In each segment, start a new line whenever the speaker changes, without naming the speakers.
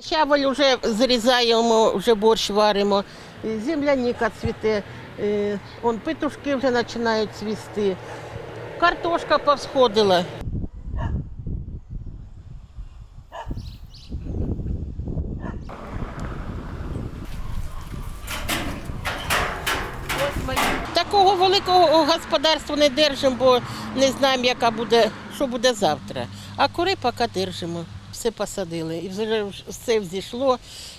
Щавель вже зрізаємо, вже борщ варимо, земляніка цвіте, е, он петушки вже починають цвісти, картошка повсходила. Такого великого господарства не держимо, бо не знаємо, яка буде, що буде завтра. А кури поки держимо. Все посадили. І вже все взійшло.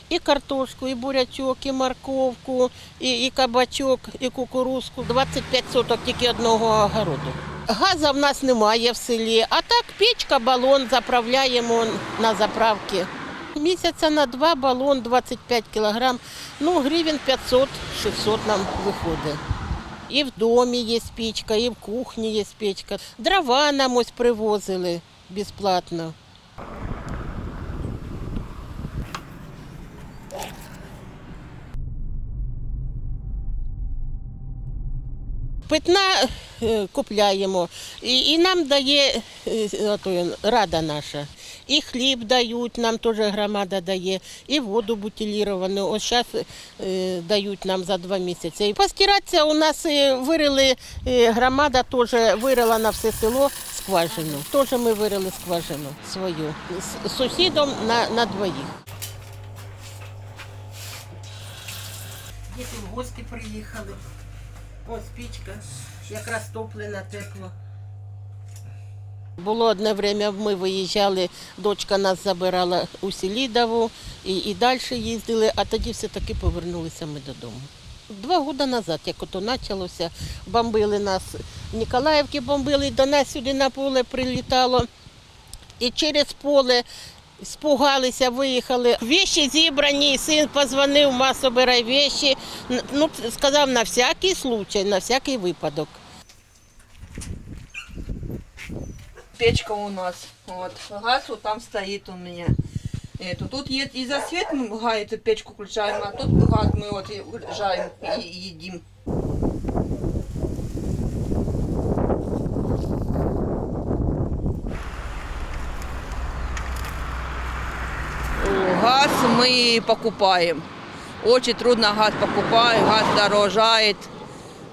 І картошку, і бурячок, і морковку, і, і кабачок, і кукурузку. 25 соток тільки одного огороду. Газу в нас немає в селі, а так печка, балон заправляємо на заправки. Місяця на два балон 25 кілограм, ну гривень 500-600 нам виходить. І в домі є печка, і в кухні є печка. Дрова нам ось привозили безплатно. Питна е, купляємо, і, нам дає е, рада наша. І хліб дають, нам теж громада дає, і воду бутиліровану. Ось зараз е, дають нам за два місяці. І постиратися у нас вирили, громада теж вирила на все село скважину. Теж ми вирили скважину свою з сусідом на, на двоїх. Діти в гості приїхали. Ось пічка, якраз топлена, тепло. Було одне время, ми виїжджали, дочка нас забирала у Селідову і, і далі їздили, а тоді все-таки повернулися ми додому. Два роки назад, як ото почалося, бомбили нас. В Ніколаївці бомбили, до нас сюди на поле прилітало. І через поле спугалися, виїхали. Вещі зібрані, син позвонив, ма собирай вещі. Н- Ну, сказав на всякий случай, на всякий випадок.
печка у нас. Вот. Газ вот там стоит у меня. Это, тут е- и за свет мы га, эту печку включаем, а тут газ мы вот и жарим и, и едим. Газ мы покупаем. Очень трудно газ покупать, газ дорожает.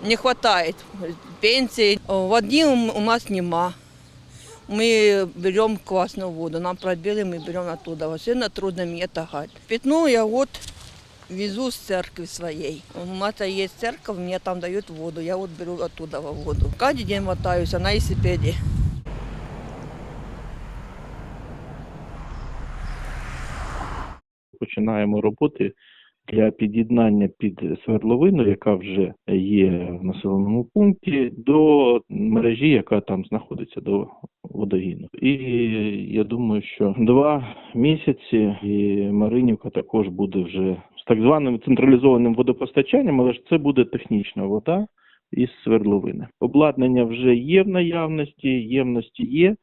Не хватает пенсии. Воды у нас нема. Мы берем квасную воду, нам пробили, мы берем оттуда. Сильно трудно мне тагать. Питную я вот везу с церкви своей. У нас есть церковь, мне там дают воду, я вот беру оттуда воду. Каждый день мотаюсь на велосипеде.
Починаємо роботи для під'єднання під свердловину, яка вже є в населеному пункті, до мережі, яка там знаходиться до водогіну. І я думаю, що два місяці і Маринівка також буде вже з так званим централізованим водопостачанням, але ж це буде технічна вода із свердловини. Обладнання вже є в наявності, ємності є.